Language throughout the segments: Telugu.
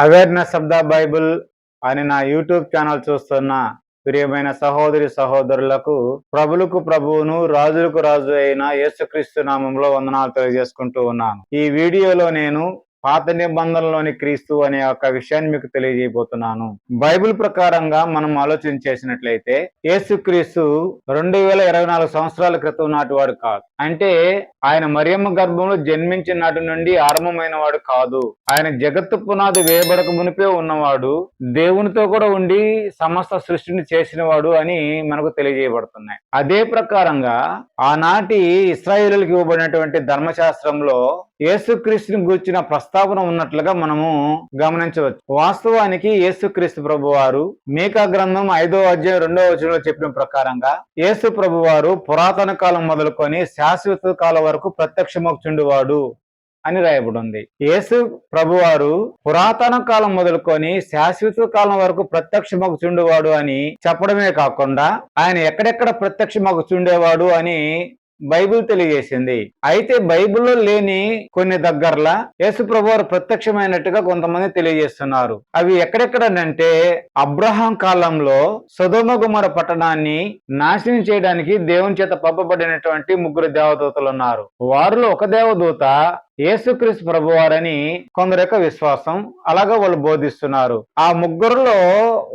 అవేర్నెస్ ఆఫ్ ద బైబుల్ అని నా యూట్యూబ్ ఛానల్ చూస్తున్న ప్రియమైన సహోదరి సహోదరులకు ప్రభులకు ప్రభువును రాజులకు రాజు అయిన యేసుక్రీస్తు నామంలో వందనాలు తెలియజేసుకుంటూ ఉన్నాను. ఈ వీడియోలో నేను పాత నిబంధనలోని క్రీస్తు అనే ఒక విషయాన్ని మీకు తెలియజేయబోతున్నాను. బైబిల్ ప్రకారంగా మనం ఆలోచన చేసినట్లయితే యేసుక్రీస్తు రెండు వేల ఇరవై నాలుగు సంవత్సరాల క్రితం నాటి వాడు కాదు. అంటే ఆయన మరియమ్మ గర్భంలో జన్మించిన నాటి నుండి ఆరంభమైన వాడు కాదు. ఆయన జగత్తు పునాది వేయబడక మునిపే ఉన్నవాడు దేవునితో కూడా ఉండి సమస్త సృష్టిని చేసినవాడు అని మనకు తెలియజేయబడుతున్నాయి. అదే ప్రకారంగా ఆనాటి ఇస్రాయేలులకు ఇవ్వబడినటువంటి ధర్మశాస్త్రంలో యేసుక్రీస్తుని గూర్చిన ప్రస్తావన ఉన్నట్లుగా మనము గమనించవచ్చు. వాస్తవానికి యేసుక్రీస్తు ప్రభు వారు మేకా గ్రంథం ఐదో అధ్యాయం రెండో వచనంలో చెప్పిన ప్రకారంగా యేసు ప్రభు వారు పురాతన కాలం మొదలుకొని శాశ్వత కాలం వరకు ప్రత్యక్షమొచ్చుండువాడు అని రాయబడి ఉంది యేసు ప్రభువారు పురాతన కాలం మొదలుకొని శాశ్వత కాలం వరకు ప్రత్యక్షమగుచుండేవాడు అని చెప్పడమే కాకుండా ఆయన ఎక్కడెక్కడ ప్రత్యక్షమగుచుండేవాడు అని బైబిల్ తెలియజేసింది. అయితే బైబిల్లో లేని కొన్ని దగ్గరల యేసు ప్రభువారు ప్రత్యక్షమైనట్టుగా కొంతమంది తెలియజేస్తున్నారు. అవి ఎక్కడెక్కడనంటే అబ్రహాం కాలంలో సుధమగుమర పట్టణాన్ని నాశనం చేయడానికి దేవుని చేత పంపబడినటువంటి ముగ్గురు దేవదూతలు ఉన్నారు వారిలో ఒక దేవదూత యేసుక్రీస్తు ప్రభువారని కొందరు యొక్క విశ్వాసం. అలాగే వాళ్ళు బోధిస్తున్నారు. ఆ ముగ్గురులో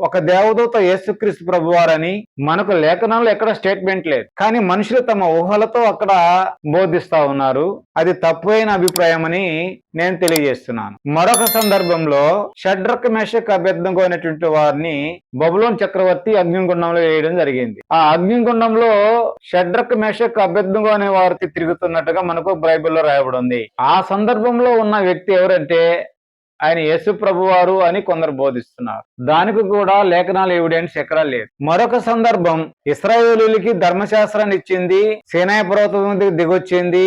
ఒక దేవదూత యేసుక్రీస్తు ప్రభువారని మనకు లేఖనంలో ఎక్కడ స్టేట్మెంట్ లేదు. కానీ మనుషులు తమ ఊహలతో అక్కడ బోధిస్తా ఉన్నారు. అది తప్పైన అభిప్రాయం అని నేను తెలియజేస్తున్నాను. మరొక సందర్భంలో షడ్రక్ మేషక్ అభ్యర్థంగా అనేటువంటి వారిని బబులోన్ చక్రవర్తి అగ్నిగుండంలో వేయడం జరిగింది. ఆ అగ్నిగుండంలో షడ్రక్ మేషక్ అభ్యర్థంగా అనే వారికి తిరుగుతున్నట్టుగా మనకు బైబిల్లో రాయబడి ఉంది ఆ ఆ సందర్భంలో ఉన్న వ్యక్తి ఎవరంటే ఆయన యేసు ప్రభువారు అని కొందరు బోధిస్తున్నారు. దానికి కూడా లేఖనాలు ఎవిడెన్స్ ఎక్కడా లేదు మరొక సందర్భం ఇస్రాయేలీలకి ధర్మశాస్త్రాన్ని ఇచ్చింది సేనాయ పర్వతం దిగొచ్చింది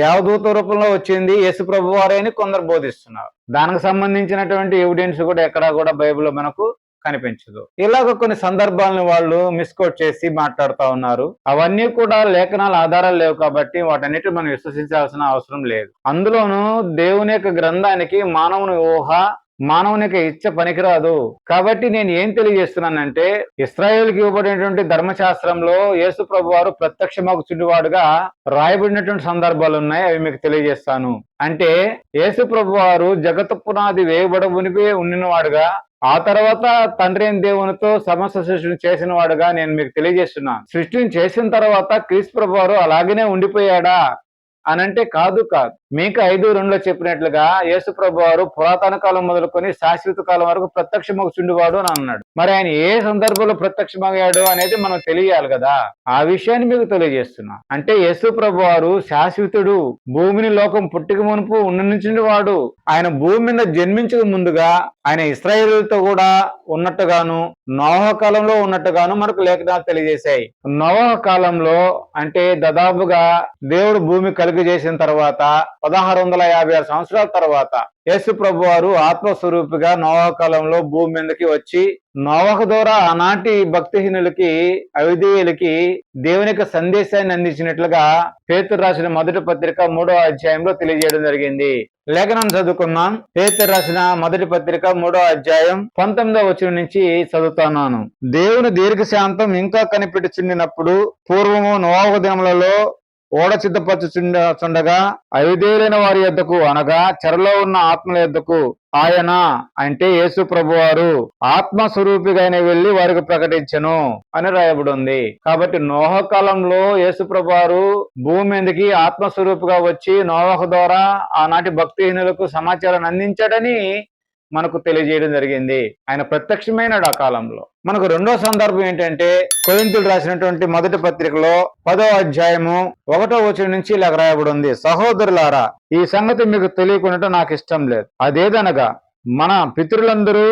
దేవదూత రూపంలో వచ్చింది యేసు ప్రభువారు అని కొందరు బోధిస్తున్నారు. దానికి సంబంధించినటువంటి ఎవిడెన్స్ కూడా ఎక్కడా కూడా బైబిల్లో మనకు కనిపించదు. ఇలాగ కొన్ని సందర్భాలను వాళ్ళు మిస్కోట్ చేసి మాట్లాడుతూ ఉన్నారు. అవన్నీ కూడా లేఖనాల ఆధారాలు లేవు కాబట్టి వాటన్నిటిని మనం విశ్వసించాల్సిన అవసరం లేదు. అందులోనూ దేవుని యొక్క గ్రంథానికి మానవుని ఊహ మానవునికి ఇచ్చ పనికిరాదు. కాబట్టి నేను ఏం తెలియజేస్తున్నానంటే ఇస్రాయేల్కి ఇవ్వబడినటువంటి ధర్మశాస్త్రంలో యేసు ప్రభు వారు ప్రత్యక్షమగుచుండివాడుగా రాయబడినటువంటి సందర్భాలు ఉన్నాయి అవి మీకు తెలియజేస్తాను. అంటే యేసు ప్రభు వారు జగత్ పునాది వేయబడ ఉనిపే ఉండినవాడుగా ఆ తర్వాత తండ్రి అయిన దేవునితో సమస్త సృష్టిని చేసిన వాడుగా నేను మీకు తెలియజేస్తున్నాను. సృష్టిని చేసిన తర్వాత క్రీస్తు ప్రభు వారు అలాగనే ఉండిపోయాడా? అనంటే కాదు కాదు. మీకు ఐదు రెండులో చెప్పినట్లుగా యేసు ప్రభు వారు పురాతన కాలం మొదలుకొని శాశ్వత కాలం వరకు ప్రత్యక్షమగుచుండేవాడు అని అన్నాడు. మరి ఆయన ఏ సందర్భంలో ప్రత్యక్షమయ్యాడు అనేది మనం తెలియాలి కదా. ఆ విషయాన్ని మీకు తెలియజేస్తున్నా. అంటే యేసు ప్రభు వారు శాశ్వతుడు భూమిని లోకం పుట్టిక మునుపు ఉండి వాడు ఆయన భూమి మీద జన్మించక ముందుగా ఆయన ఇస్రాయేలుతో కూడా ఉన్నట్టుగాను నోహ కాలంలో ఉన్నట్టుగాను మనకు లేఖనాలు తెలియజేశాయి. నోహ కాలంలో అంటే దాదాపుగా దేవుడు భూమి కలుగు చేసిన తర్వాత పదహారు వందల యాభై ఆరు సంవత్సరాల తర్వాత యేసు ప్రభు వారు ఆత్మస్వరూపిగా నోవహ కాలంలో భూమి మీదకి వచ్చి నోవక ద్వారా ఆనాటి భక్తిహీనులకి అవిధేయులకి దేవునికి సందేశాన్ని అందించినట్లుగా పేతురు రాసిన మొదటి పత్రిక మూడో అధ్యాయంలో తెలియజేయడం జరిగింది. లేఖనం చదువుకున్నాం పేతురు రాసిన మొదటి పత్రిక మూడో అధ్యాయం పంతొమ్మిదో వచ్చిన నుంచి చదువుతున్నాను. దేవుని దీర్ఘశాంతం ఇంకా కనిపెట్టుచుండినప్పుడు పూర్వము నోవక దినములలో ఓడ సిద్ధపరచుచుండగా ఐదేలైన వారి యొద్దకు అనగా చెరలో ఉన్న ఆత్మల యొద్దకు ఆయన అంటే యేసు ప్రభువారు ఆత్మ స్వరూపిగానే వెళ్ళి వారికి ప్రకటించను అని రాయబడి ఉంది కాబట్టి నోహ కాలంలో యేసు ప్రభువారు భూమి మీదకి ఆత్మస్వరూపిగా వచ్చి నోహ ద్వారా ఆనాటి భక్తిహీనులకు సమాచారాన్ని అందించాడని మనకు తెలియజేయడం జరిగింది. ఆయన ప్రత్యక్షమైనడు ఆ కాలంలో. మనకు రెండో సందర్భం ఏంటంటే కొరింతులు రాసినటువంటి మొదటి పత్రికలో పదో అధ్యాయము ఒకటో వచనం నుంచి ఇలా రాయబడి ఉంది. సహోదరులారా ఈ సంగతి మీకు తెలియకుండా నాకు ఇష్టం లేదు. అదేదనగా మన పితరులందరూ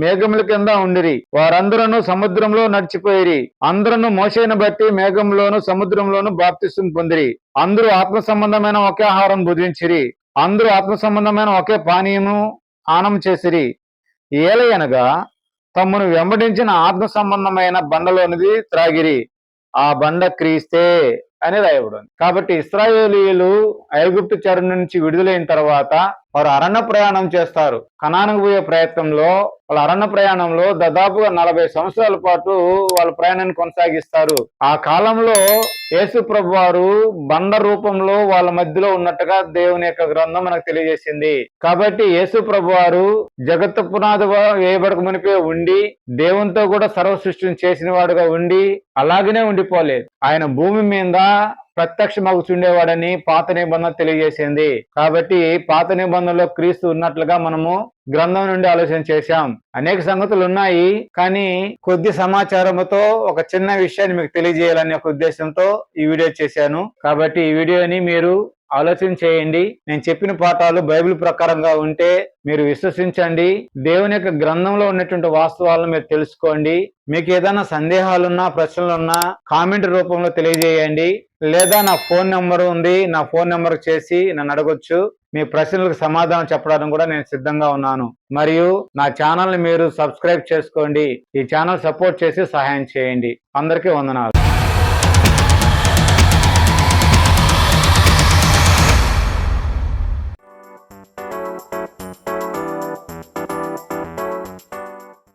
మేఘముల కింద ఉండిరి. వారందరూ సముద్రంలో నడిచిపోయిరి. అందరూ మోసేను బట్టి మేఘంలోను సముద్రంలోను బాప్తిసం పొందిరి. అందరూ ఆత్మ సంబంధమైన ఒకే ఆహారం భుజించిరి అందరూ ఆత్మ సంబంధమైన ఒకే పానీయము ఆనం చేసిరి. ఏలయనగా తమ్మును వెంబడించిన ఆత్మ సంబంధమైన బండలోనిది త్రాగిరి. ఆ బండ క్రీస్తే. అని రాయబడింది. కాబట్టి ఇస్రాయేలీలు ఐగుప్తు చెర నుంచి విడుదలైన తర్వాత వారు అరణ్య ప్రయాణం చేస్తారు. కణానికి పోయే ప్రయత్నంలో వాళ్ళ అరణ్య ప్రయాణంలో దాదాపుగా నలభై సంవత్సరాల పాటు వాళ్ళ ప్రయాణాన్ని కొనసాగిస్తారు. ఆ కాలంలో యేసు ప్రభు వారు బండ రూపంలో వాళ్ళ మధ్యలో ఉన్నట్టుగా దేవుని యొక్క గ్రంథం మనకు తెలియజేసింది. కాబట్టి యేసు ప్రభు వారు జగత్తు పునాది వేయబడక మునిపే ఉండి దేవునితో కూడా సర్వ సృష్టిని చేసిన వాడుగా ఉండి అలాగనే ఉండిపోలేదు. ఆయన భూమి మీద ప్రత్యక్షమగుచుండేవాడని పాత నిబంధన తెలియజేసింది. కాబట్టి పాత నిబంధనలో క్రీస్తు ఉన్నట్లుగా మనము గ్రంథం నుండి ఆలోచన చేశాం. అనేక సంగతులు ఉన్నాయి కానీ కొద్ది సమాచారంతో ఒక చిన్న విషయాన్ని మీకు తెలియజేయాలనే ఒక ఉద్దేశంతో ఈ వీడియో చేశాను. కాబట్టి ఈ వీడియోని మీరు ఆలోచన చేయండి. నేను చెప్పిన పాఠాలు బైబిల్ ప్రకారంగా ఉంటే మీరు విశ్వసించండి. దేవుని యొక్క గ్రంథంలో ఉన్నటువంటి వాస్తవాలను మీరు తెలుసుకోండి. మీకు ఏదైనా సందేహాలున్నా ప్రశ్నలున్నా కామెంట్ రూపంలో తెలియజేయండి. లేదా నా ఫోన్ నెంబర్ ఉంది. నా ఫోన్ నెంబర్ చేసి నన్ను అడగొచ్చు. మీ ప్రశ్నలకు సమాధానం చెప్పడానికి కూడా నేను సిద్ధంగా ఉన్నాను. మరియు నా ఛానల్ని మీరు సబ్స్క్రైబ్ చేసుకోండి. ఈ ఛానల్ సపోర్ట్ చేసి సహాయం చేయండి. అందరికీ వందనాలు.